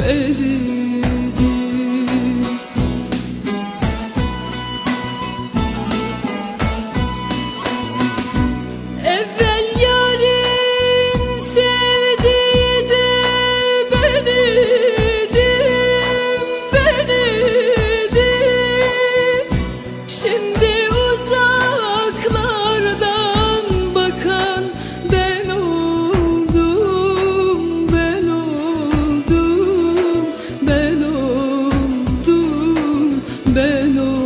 aferin gönül